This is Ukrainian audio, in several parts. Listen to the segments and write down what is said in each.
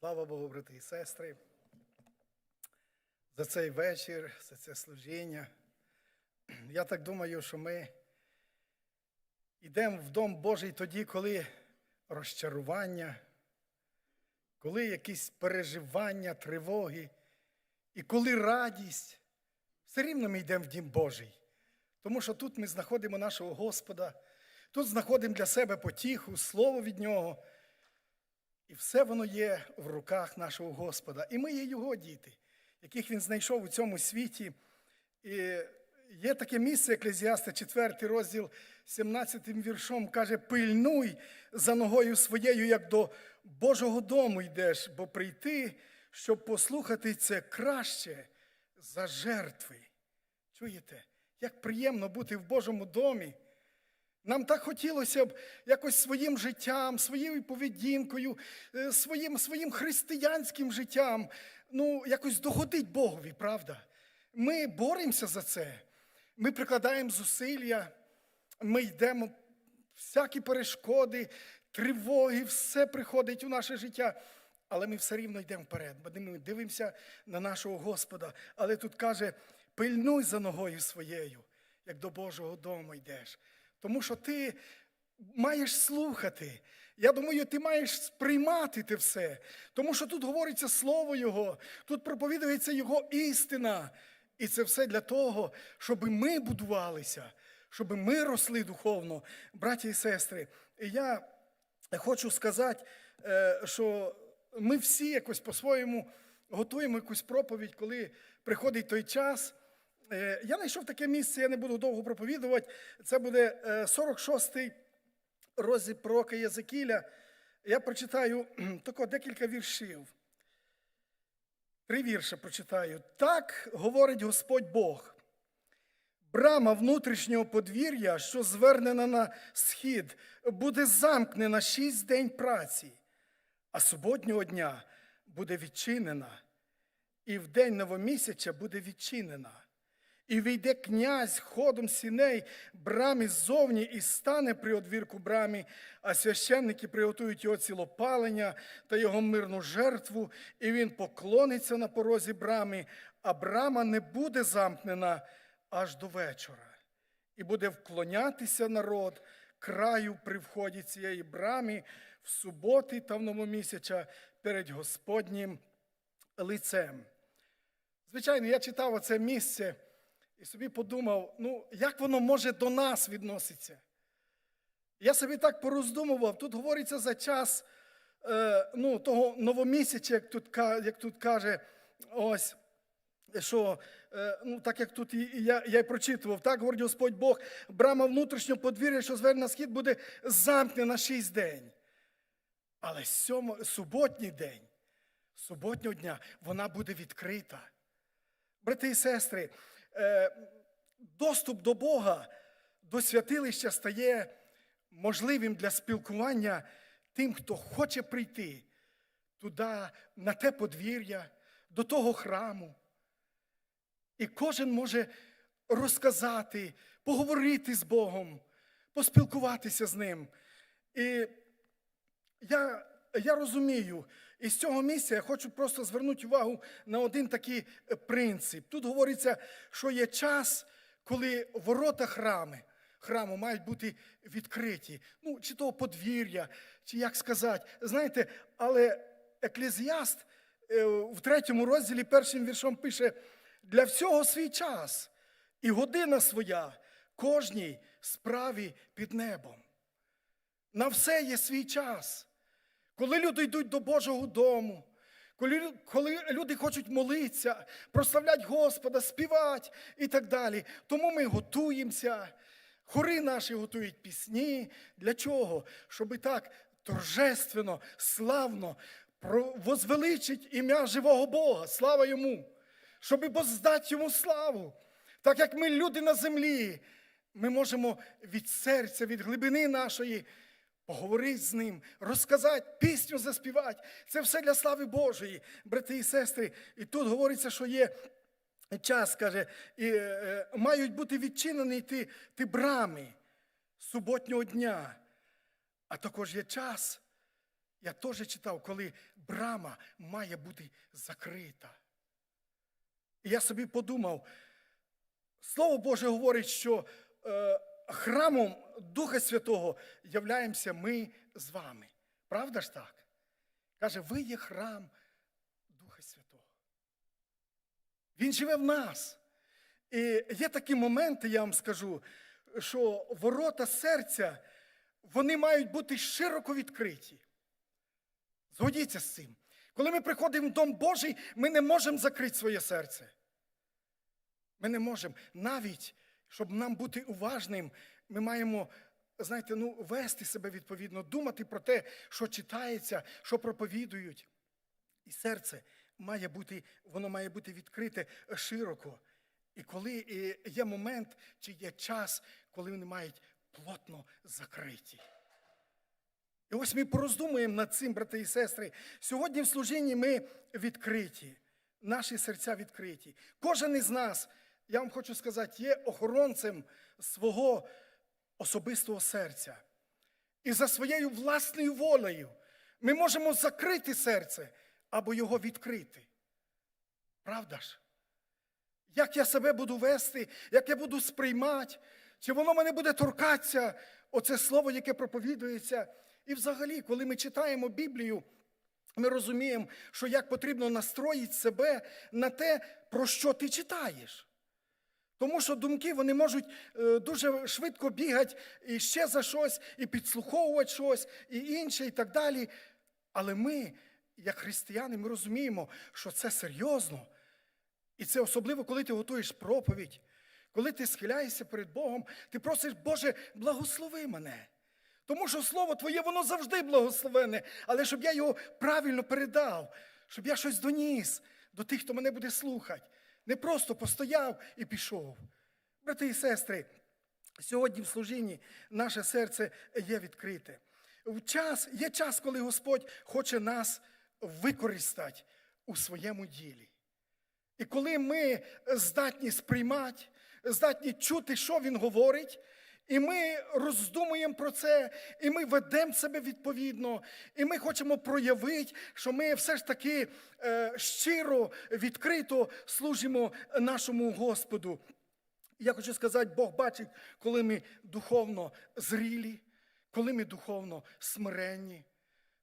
Слава Богу, брати і сестри, за цей вечір, за це служіння. Я так думаю, що ми йдемо в Дом Божий тоді, коли розчарування, коли якісь переживання, тривоги, і коли радість, все рівно ми йдемо в Дім Божий. Тому що тут ми знаходимо нашого Господа, тут знаходимо для себе потіху, слово від Нього. І все воно є в руках нашого Господа. І ми є Його діти, яких Він знайшов у цьому світі. І є таке місце, Еклезіаста, 4 розділ, 17 віршом, каже: пильнуй за ногою своєю, як до Божого дому йдеш, бо прийти, щоб послухати це краще за жертви. Чуєте, як приємно бути в Божому домі. Нам так хотілося б якось своїм життям, своєю поведінкою, е, своїм, своїм християнським життям, ну, якось догодить Богові, правда? Ми боремося за це. Ми прикладаємо зусилля, ми йдемо, всякі перешкоди, тривоги, все приходить у наше життя. Але ми все рівно йдемо вперед, ми дивимося на нашого Господа. Але тут каже: пильнуй за ногою своєю, як до Божого дому йдеш. Тому що ти маєш слухати. Я думаю, ти маєш сприймати те все. Тому що тут говориться слово Його, тут проповідується Його істина. І це все для того, щоб ми будувалися, щоб ми росли духовно, браті і сестри. І я хочу сказати, е, що ми всі якось по-своєму готуємо якусь проповідь, коли приходить той час. Е, Я знайшов таке місце, я не буду довго проповідувати. Це буде е, 46-й розділ пророка Єзекіля. Я прочитаю тако декілька віршів. Три вірші прочитаю. Так говорить Господь Бог. Брама внутрішнього подвір'я, що звернена на схід, буде замкнена шість день праці, а суботнього дня буде відчинена, і в день новомісяча буде відчинена. І вийде князь ходом сіней брамі ззовні і стане при одвірку брамі, а священники приготують його цілопалення та його мирну жертву, і він поклониться на порозі брами, а брама не буде замкнена аж до вечора. І буде вклонятися народ краю при вході цієї брамі в суботи та в новомісяча перед Господнім лицем. Звичайно, я читав оце місце і собі подумав, ну, як воно може до нас відноситься. Я собі так пороздумував, тут говориться за час е, ну, того новомісяча, як тут, як тут каже, ось, що, е, ну, так як тут і і я, я й прочитував, так говорить Господь Бог, брама внутрішнього подвір'я, що зверне на схід, буде замкнена шість день. Але сьомо, суботній день, суботнього дня, вона буде відкрита. Брати і сестри, доступ до Бога, до святилища стає можливим для спілкування тим, хто хоче прийти туди, на те подвір'я, до того храму. І кожен може розказати, поговорити з Богом, поспілкуватися з ним. І я, я розумію, і з цього місця я хочу просто звернути увагу на один такий е, принцип. Тут говориться, що є час, коли ворота храми, храму мають бути відкриті. Ну, чи того подвір'я, чи як сказати. Знаєте, але еклезіаст е, в третьому розділі першим віршом пише: для всього свій час і година своя кожній справі під небом. На все є свій час. Коли люди йдуть до Божого дому, коли, коли люди хочуть молитися, прославляти Господа, співати і так далі. Тому ми готуємося. Хори наші готують пісні. Для чого? Щоб так торжественно, славно возвеличить ім'я живого Бога. Слава йому! Щоб воздати йому славу. Так як ми люди на землі, ми можемо від серця, від глибини нашої поговорити з ним, розказати, пісню заспівати. Це все для слави Божої, брати і сестри. І тут говориться, що є час, каже, і, е, мають бути відчинені ті, ті брами суботнього дня. А також є час, Я теж читав, коли брама має бути закрита. І я собі подумав, Слово Боже говорить, що е, храмом Духа Святого являємося ми з вами. Правда ж так? Каже, ви є храм Духа Святого. Він живе в нас. І є такі моменти, я вам скажу, що ворота серця, вони мають бути широко відкриті. Згодіться з цим. Коли ми приходимо в Дом Божий, ми не можемо закрити своє серце. Ми не можемо. Навіть, щоб нам бути уважним, ми маємо, знаєте, ну, вести себе відповідно, думати про те, що читається, що проповідують. І серце має бути, воно має бути відкрите широко. І коли е, є момент, чи є час, коли вони мають плотно закриті. І ось ми пороздумуємо над цим, брати і сестри. Сьогодні в служінні ми відкриті, наші серця відкриті. Кожен із нас, я вам хочу сказати, є охоронцем свого особистого серця. І за своєю власною волею ми можемо закрити серце або його відкрити. Правда ж? Як я себе буду вести, як я буду сприймати, чи воно мене буде торкатися, оце слово, яке проповідується. І взагалі, коли ми читаємо Біблію, ми розуміємо, що як потрібно настроїти себе на те, про що ти читаєш. Тому що думки вони можуть е, дуже швидко бігати і ще за щось, і підслуховувати щось, і інше, і так далі. Але ми, як християни, ми розуміємо, що це серйозно. І це особливо, коли ти готуєш проповідь, коли ти схиляєшся перед Богом, ти просиш, Боже, благослови мене. Тому що Слово Твоє, воно завжди благословене, але щоб я його правильно передав, щоб я щось доніс до тих, хто мене буде слухати. Не просто постояв і пішов. Брати і сестри, сьогодні в служінні наше серце є відкрите. Час, є час, коли Господь хоче нас використати у своєму ділі. І коли ми здатні сприймати, здатні чути, що він говорить, і ми роздумуємо про це, і ми ведемо себе відповідно, і ми хочемо проявити, що ми все ж таки е, щиро, відкрито служимо нашому Господу. Я хочу сказати, Бог бачить, коли ми духовно зрілі, коли ми духовно смиренні,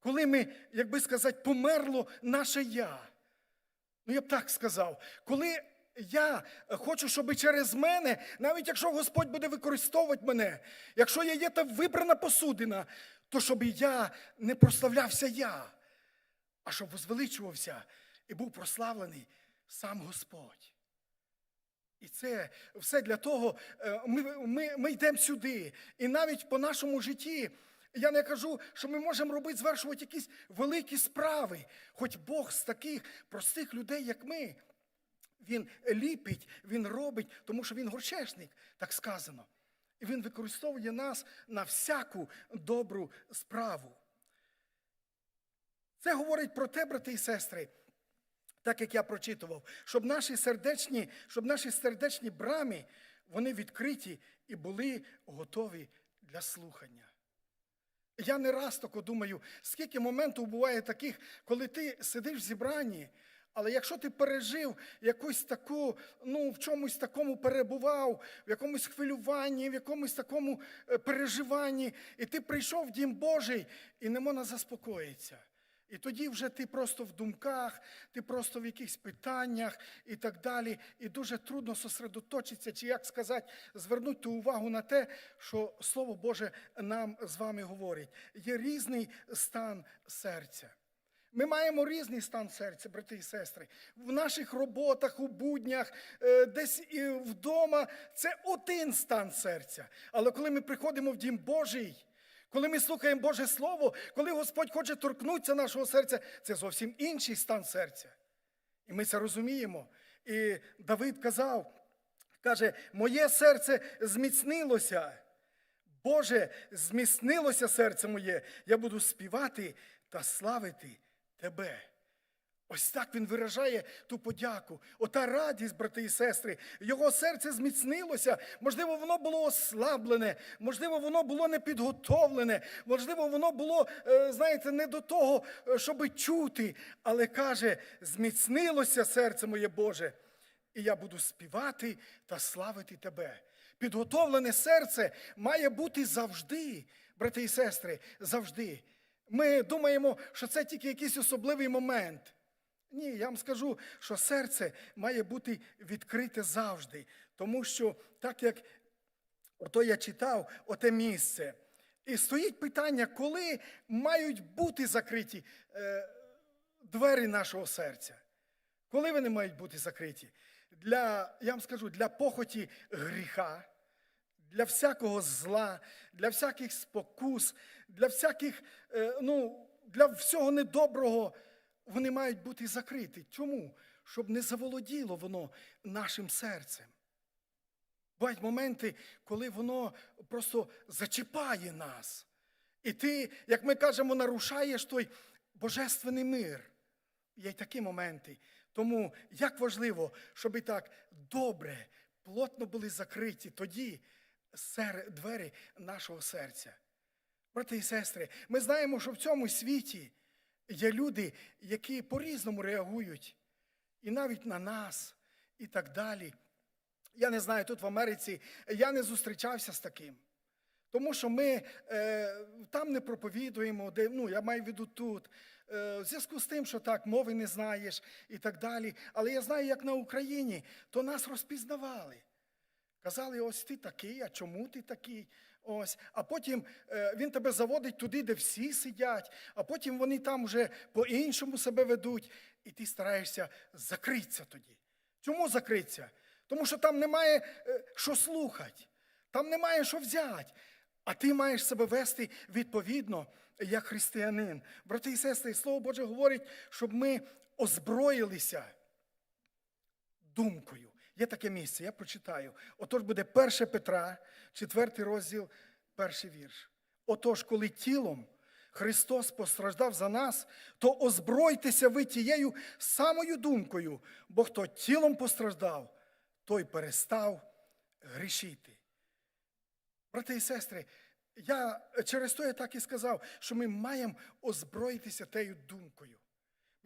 коли ми, як би сказати, померло наше я. Ну, я б так сказав, коли я хочу, щоб через мене, навіть якщо Господь буде використовувати мене, якщо я є та вибрана посудина, то щоб я не прославлявся я, а щоб возвеличувався і був прославлений сам Господь. І це все для того, е, ми, ми, ми йдемо сюди. І навіть по нашому житті. Я не кажу, що ми можемо робити, звершувати якісь великі справи. Хоч Бог з таких простих людей, як ми, Він ліпить, Він робить, тому що Він горчешник, так сказано. І Він використовує нас на всяку добру справу. Це говорить про те, брати і сестри, так як я прочитував, щоб наші сердечні, щоб наші сердечні брами, вони відкриті і були готові для слухання. Я не раз тако думаю, скільки моментів буває таких, коли ти сидиш в зібранні, але якщо ти пережив якусь таку, ну, в чомусь такому перебував, в якомусь хвилюванні, в якомусь такому е, переживанні, і ти прийшов в дім Божий і не можна заспокоїтися. І тоді вже ти просто в думках, ти просто в якихось питаннях і так далі. І дуже трудно зосередоточитися, чи як сказати, звернути увагу на те, що Слово Боже нам з вами говорить. Є різний стан серця. Ми маємо різний стан серця, брати і сестри. В наших роботах, у буднях, е, десь і вдома це один стан серця. Але коли ми приходимо в дім Божий, коли ми слухаємо Боже Слово, коли Господь хоче торкнутися нашого серця, це зовсім інший стан серця. І ми це розуміємо. І Давид казав, каже, моє серце зміцнилося. Боже, зміцнилося серце моє, я буду співати та славити Тебе. Ось так він виражає ту подяку. Ота радість, брати і сестри, його серце зміцнилося. Можливо, воно було ослаблене, можливо, воно було непідготовлене, можливо, воно було, е, знаєте, не до того, е, щоби чути. Але каже: зміцнилося серце моє Боже, і я буду співати та славити тебе. Підготовлене серце має бути завжди, брати і сестри, завжди. Ми думаємо, що це тільки якийсь особливий момент. Ні, я вам скажу, що серце має бути відкрите завжди. Тому що, так як ото я читав, оте місце. І стоїть питання, коли мають бути закриті е, двері нашого серця. Коли вони мають бути закриті? Для, я вам скажу, для похоті гріха, для всякого зла, для всяких спокус, для всяких, е, ну, для всього недоброго вони мають бути закриті. Чому? Щоб не заволоділо воно нашим серцем. Бувають моменти, коли воно просто зачіпає нас. І ти, як ми кажемо, нарушаєш той божественний мир. Є й такі моменти. Тому як важливо, щоб і так добре, плотно були закриті тоді двері нашого серця. Брати і сестри, ми знаємо, що в цьому світі є люди, які по-різному реагують, і навіть на нас, і так далі. Я не знаю, тут в Америці я не зустрічався з таким. Тому що ми е, там не проповідуємо, де, ну, я маю в виду тут. Е, в зв'язку з тим, що так, мови не знаєш і так далі. Але я знаю, як на Україні, то нас розпізнавали. Казали, ось ти такий, а чому ти такий? Ось. А потім е, він тебе заводить туди, де всі сидять, а потім вони там вже по-іншому себе ведуть, і ти стараєшся закритися тоді. Чому закритися? Тому що там немає е, що слухати, там немає що взяти. А ти маєш себе вести відповідно, як християнин. Брати і сестри, Слово Боже говорить, щоб ми озброїлися думкою. Є таке місце, я прочитаю. Отож буде 1 Петра, 4 розділ, перший вірш. Отож, коли тілом Христос постраждав за нас, то озбройтеся ви тією самою думкою, бо хто тілом постраждав, той перестав грішити. Брати і сестри, я через то я так і сказав, що ми маємо озброїтися тею думкою.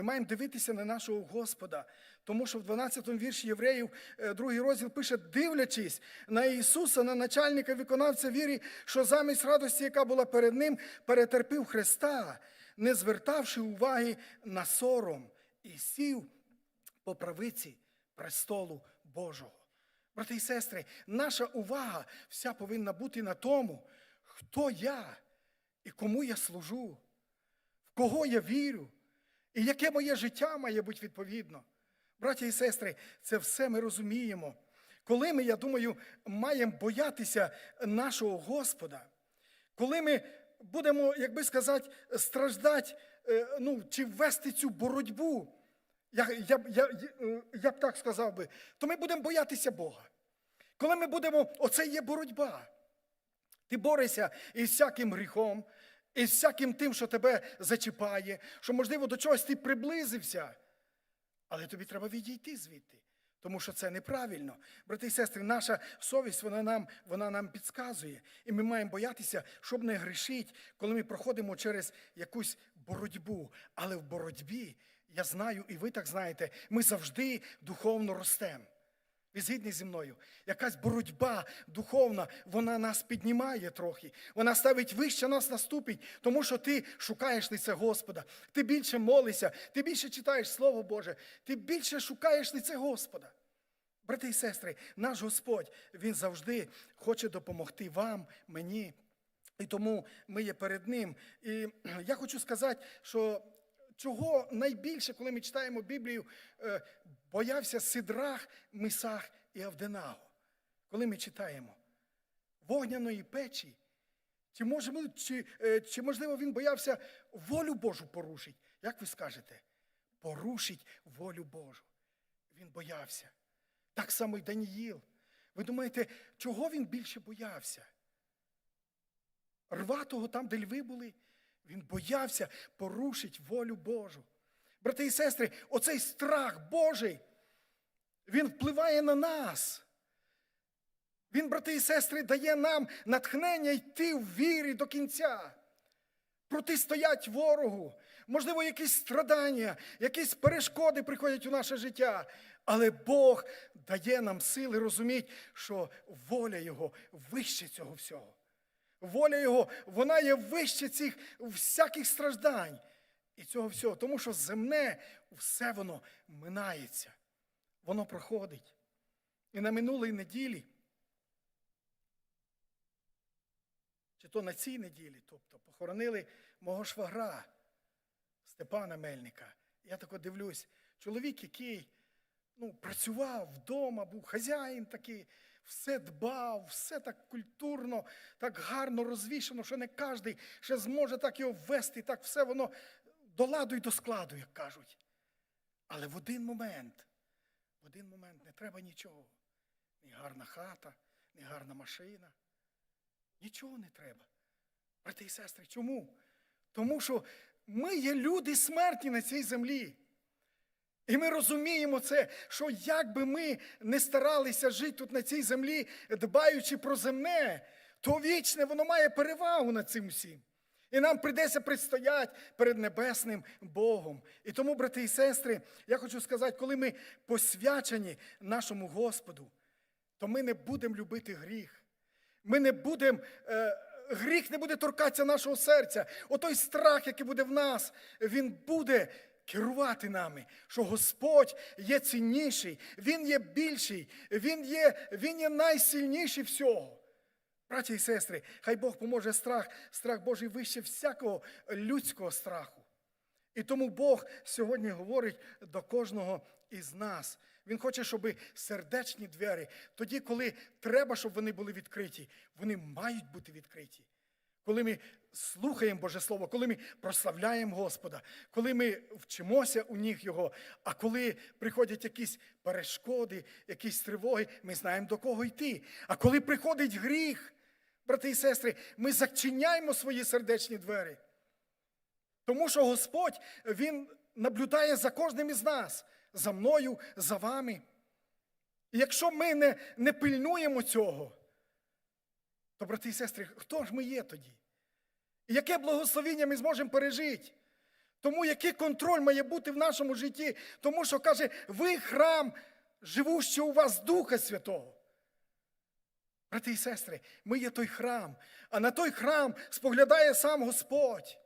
Ми маємо дивитися на нашого Господа, тому що в 12 вірші Євреїв, е, другий розділ пише, дивлячись на Ісуса, на начальника виконавця вірі, що замість радості, яка була перед Ним, перетерпів Христа, не звертавши уваги на сором, і сів по правиці престолу Божого. Брати і сестри, наша увага вся повинна бути на тому, хто я і кому я служу, в кого я вірю, і яке моє життя має бути відповідно. Браті і сестри, це все ми розуміємо. Коли ми, я думаю, маємо боятися нашого Господа, коли ми будемо, як би сказати, страждати, е, ну, чи ввести цю боротьбу, я, я, я, я, я б так сказав би, то ми будемо боятися Бога. Коли ми будемо, оце є боротьба. Ти борешся із всяким гріхом, із всяким тим, що тебе зачіпає, що, можливо, до чогось ти приблизився. Але тобі треба відійти звідти, тому що це неправильно. Брати і сестри, наша совість вона нам, вона нам підказує. І ми маємо боятися, щоб не грішити, коли ми проходимо через якусь боротьбу. Але в боротьбі, я знаю, і ви так знаєте, ми завжди духовно ростемо. Ви згідні зі мною? Якась боротьба духовна, вона нас піднімає трохи. Вона ставить вище нас на ступінь, тому що ти шукаєш лице Господа. Ти більше молишся, ти більше читаєш Слово Боже, ти більше шукаєш лице Господа. Брати і сестри, наш Господь, Він завжди хоче допомогти вам, мені. І тому ми є перед Ним. І я хочу сказати, що чого найбільше, коли ми читаємо Біблію, е, боявся Сидрах, Мисах і Авденаго. Коли ми читаємо вогняної печі, чи, може, чи, е, чи можливо він боявся волю Божу порушити? Як ви скажете? Порушить волю Божу. Він боявся. Так само й Даніїл. Ви думаєте, чого він більше боявся? Рватого там, де льви були, він боявся порушити волю Божу. Брати і сестри, оцей страх Божий, він впливає на нас. Він, брати і сестри, дає нам натхнення йти в вірі до кінця, протистоять ворогу. Можливо, якісь страдання, якісь перешкоди приходять у наше життя. Але Бог дає нам сили розуміти, що воля Його вище цього всього. Воля Його, вона є вище цих всяких страждань і цього всього. Тому що земне все воно минається, воно проходить. І на минулій неділі, чи то на цій неділі, тобто похоронили мого швагра Степана Мельника. Я тако дивлюсь, чоловік, який ну, працював вдома, був хазяїн такий, все дбав, все так культурно, так гарно розвішено, що не кожен ще зможе так його ввести, так все воно до ладу і до складу, як кажуть. Але в один момент, в один момент не треба нічого. Ні гарна хата, ні гарна машина. Нічого не треба. Брати і сестри, чому? Тому що ми є люди смерті на цій землі. І ми розуміємо це, що як би ми не старалися жити тут на цій землі, дбаючи про земне, то вічне воно має перевагу над цим всім. І нам прийдеться предстояти перед небесним Богом. І тому, брати і сестри, я хочу сказати, коли ми посвячені нашому Господу, то ми не будемо любити гріх. Ми не будемо, е, гріх не буде торкатися нашого серця. Отой страх, який буде в нас, він буде керувати нами, що Господь є цінніший, Він є більший, Він є, він є найсильніший всього. Браті і сестри, хай Бог поможе страх, страх Божий вище всякого людського страху. І тому Бог сьогодні говорить до кожного із нас. Він хоче, щоб сердечні двері, тоді, коли треба, щоб вони були відкриті, вони мають бути відкриті. Коли ми слухаємо Боже Слово, коли ми прославляємо Господа, коли ми вчимося у них Його, а коли приходять якісь перешкоди, якісь тривоги, ми знаємо, до кого йти. А коли приходить гріх, брати і сестри, ми зачиняємо свої сердечні двері. Тому що Господь, Він наблюдає за кожним із нас, за мною, за вами. І якщо ми не, не пильнуємо цього, то, брати і сестри, хто ж ми є тоді? І яке благословіння ми зможемо пережити? Тому який контроль має бути в нашому житті? Тому що каже, ви храм, живущий у вас Духа Святого. Брати і сестри, ми є той храм, а на той храм споглядає сам Господь.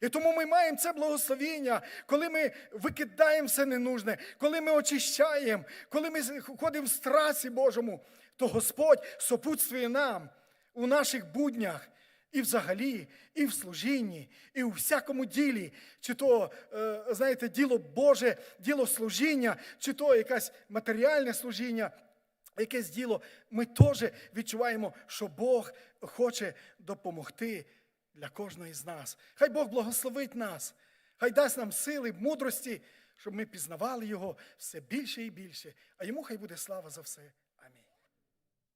І тому ми маємо це благословіння, коли ми викидаємо все ненужне, коли ми очищаємо, коли ми ходимо в страсі Божому, то Господь сопутствує нам у наших буднях. І взагалі, і в служінні, і у всякому ділі, чи то, е, знаєте, діло Боже, діло служіння, чи то якесь матеріальне служіння, якесь діло, ми теж відчуваємо, що Бог хоче допомогти для кожного з нас. Хай Бог благословить нас, хай дасть нам сили, мудрості, щоб ми пізнавали Його все більше і більше. А йому хай буде слава за все.